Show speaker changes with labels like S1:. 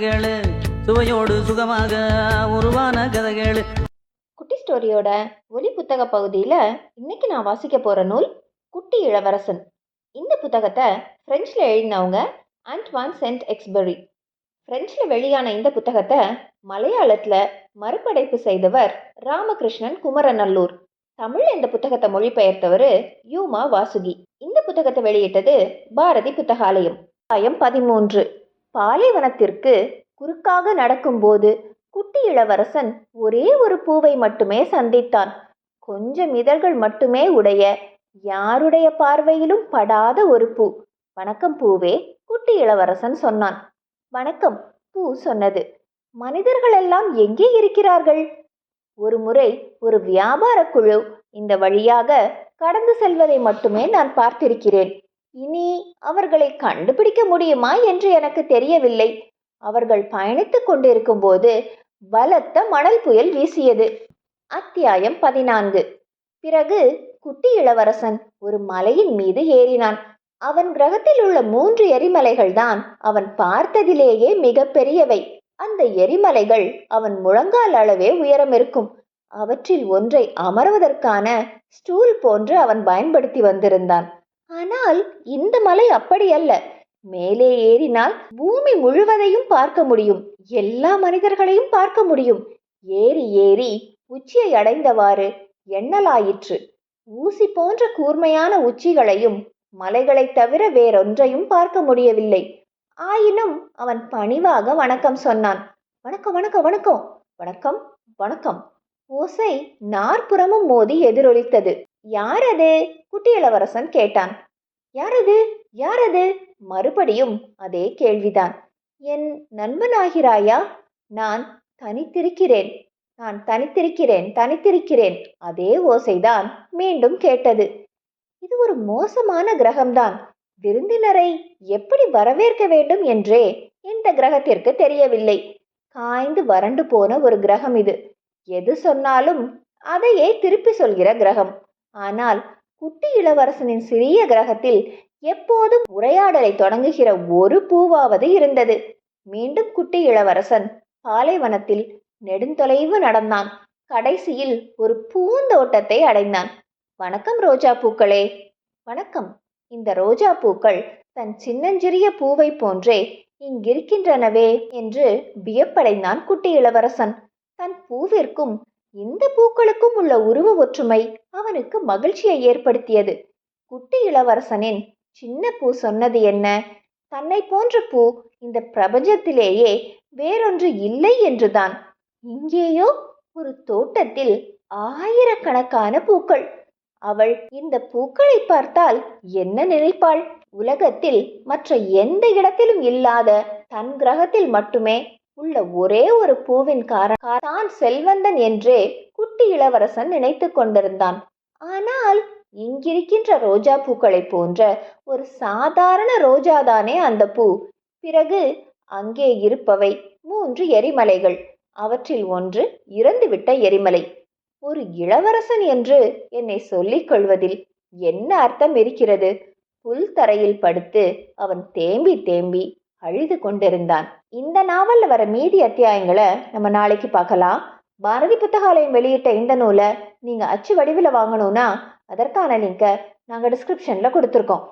S1: கதைகள் சுவையோடு சுகமாக உருவான கதைகள்.
S2: குட்டி ஸ்டோரியோட ஒலி புத்தக பகுதியில் இன்னைக்கு நான் வாசிக்க போகிற நூல் குட்டி இளவரசன். இந்த புத்தகத்தை ஃப்ரெஞ்சில் எழுதினவங்க ஆண்ட்வான் சென்ட் எக்ஸ்பெரி ஃப்ரெஞ்சில் வெளியான இந்த புத்தகத்தை மலையாளத்தில் மறுபடைப்பு செய்தவர் ராமகிருஷ்ணன் குமரநல்லூர். தமிழில் இந்த புத்தகத்தை மொழிபெயர்த்தவர் யூமா வாசுகி. இந்த புத்தகத்தை வெளியிட்டது பாரதி புத்தகாலயம். அத்தியாயம் பதிமூன்று. பாலைவனத்திற்கு குறுக்காக நடக்கும்போது குட்டி இளவரசன் ஒரே ஒரு பூவை மட்டுமே சந்தித்தான். கொஞ்சம் இதழ்கள் மட்டுமே உடைய யாருடைய பார்வையிலும் படாத ஒரு பூ. வணக்கம் பூவே குட்டி இளவரசன் சொன்னான். வணக்கம் பூ சொன்னது. மனிதர்களெல்லாம் எங்கே இருக்கிறார்கள்? ஒரு முறை ஒரு வியாபார குழு இந்த வழியாக கடந்து செல்வதை மட்டுமே நான் பார்த்திருக்கிறேன். இனி அவர்களை கண்டுபிடிக்க முடியுமா என்று எனக்கு தெரியவில்லை. அவர்கள் பயணித்துக் கொண்டிருக்கும் போது பலத்த மணல் புயல் வீசியது. அத்தியாயம் பதினான்கு. பிறகு குட்டி இளவரசன் ஒரு மலையின் மீது ஏறினான். அவன் கிரகத்தில் உள்ள மூன்று எரிமலைகள் தான் அவன் பார்த்ததிலேயே மிக பெரியவை. அந்த எரிமலைகள் அவன் முழங்கால் அளவே உயரம் இருக்கும். அவற்றில் ஒன்றை அமர்வதற்கான ஸ்டூல் போன்று அவன் பயன்படுத்தி வந்திருந்தான். ஆனால் இந்த மலை அப்படி அல்ல. மேலே ஏறினால் பூமி முழுவதையும் பார்க்க முடியும். எல்லா மனிதர்களையும் பார்க்க முடியும். ஏறி ஏறி உச்சியை அடைந்தவாறு எண்ணலாயிற்று. ஊசி போன்ற கூர்மையான உச்சிகளையும் மலைகளைத் தவிர வேறொன்றையும் பார்க்க முடியவில்லை. ஆயினும் அவன் பணிவாக வணக்கம் சொன்னான். வணக்கம் வணக்கம் வணக்கம். வணக்கம் வணக்கம். ஓசை நாற்புறமும் மோதி எதிரொலித்தது. யார் அது குட்டி இளவரசன் கேட்டான். யாரது? யாரது? மறுபடியும் அதே கேள்விதான். என் நண்பனாகிறாயா? நான் தனித்திருக்கிறேன். நான் தனித்திருக்கிறேன் தனித்திருக்கிறேன். அதே ஓசைதான் மீண்டும் கேட்டது. இது ஒரு மோசமான கிரகம்தான். விருந்தினரை எப்படி வரவேற்க வேண்டும் என்றே இந்த கிரகத்திற்கு தெரியவில்லை. காய்ந்து வறண்டு போன ஒரு கிரகம் இது. எது சொன்னாலும் அதையே திருப்பி சொல்கிற கிரகம். ஆனால் குட்டி இளவரசனின் சிறிய கிரகத்தில் எப்போதும் உரையாடலை தொடங்குகிற ஒரு பூவாவது இருந்தது. மீண்டும் குட்டி இளவரசன் பாலைவனத்தில் நெடுந்தொலைவு நடந்தான். கடைசியில் ஒரு பூந்தோட்டத்தை அடைந்தான். வணக்கம் ரோஜா பூக்களே. வணக்கம். இந்த ரோஜா பூக்கள் தன் சின்னஞ்சிறிய பூவை போன்றே இங்கிருக்கின்றனவே என்று வியப்படைந்தான் குட்டி இளவரசன். தன் பூவிற்கும் இந்த பூக்களுக்கும் உள்ள உருவ ஒற்றுமை அவனுக்கு மகிழ்ச்சியை ஏற்படுத்தியது. குட்டி இளவரசனின் சின்ன பூ சொன்னது என்ன? தன்னை போன்ற பூ இந்த பிரபஞ்சத்திலேயே வேறொன்று இல்லை என்றுதான். இங்கேயோ ஒரு தோட்டத்தில் ஆயிரக்கணக்கான பூக்கள். அவள் இந்த பூக்களை பார்த்தால் என்ன நினைப்பாள்? உலகத்தில் மற்ற எந்த இடத்திலும் இல்லாத தன் கிரகத்தில் மட்டுமே உள்ள ஒரே ஒரு பூவின் காரணம் தான் செல்வந்தன் என்றே குட்டி இளவரசன் நினைத்து கொண்டிருந்தான். ஆனால் இங்கிருக்கின்ற ரோஜா பூக்களைப் போன்ற ஒரு சாதாரண ரோஜாதானே அந்த பூ. பிறகு அங்கே இருப்பவை மூன்று எரிமலைகள். அவற்றில் ஒன்று இறந்துவிட்ட எரிமலை. ஒரு இளவரசன் என்று என்னை சொல்லிக் கொள்வதில் என்ன அர்த்தம் இருக்கிறது? புல் தரையில் படுத்து அவன் தேம்பி தேம்பி அழுது கொண்டிருந்தான். இந்த நாவல்ல வர மீதி அத்தியாயங்களை நம்ம நாளைக்கு பார்க்கலாம். பாரதி புத்தகாலயம் வெளியிட்ட இந்த நூலை நீங்கள் அச்சு வடிவில் வாங்கணும்னா அதற்கான லிங்கை நாங்கள் டிஸ்கிரிப்ஷனில் கொடுத்துருக்கோம்.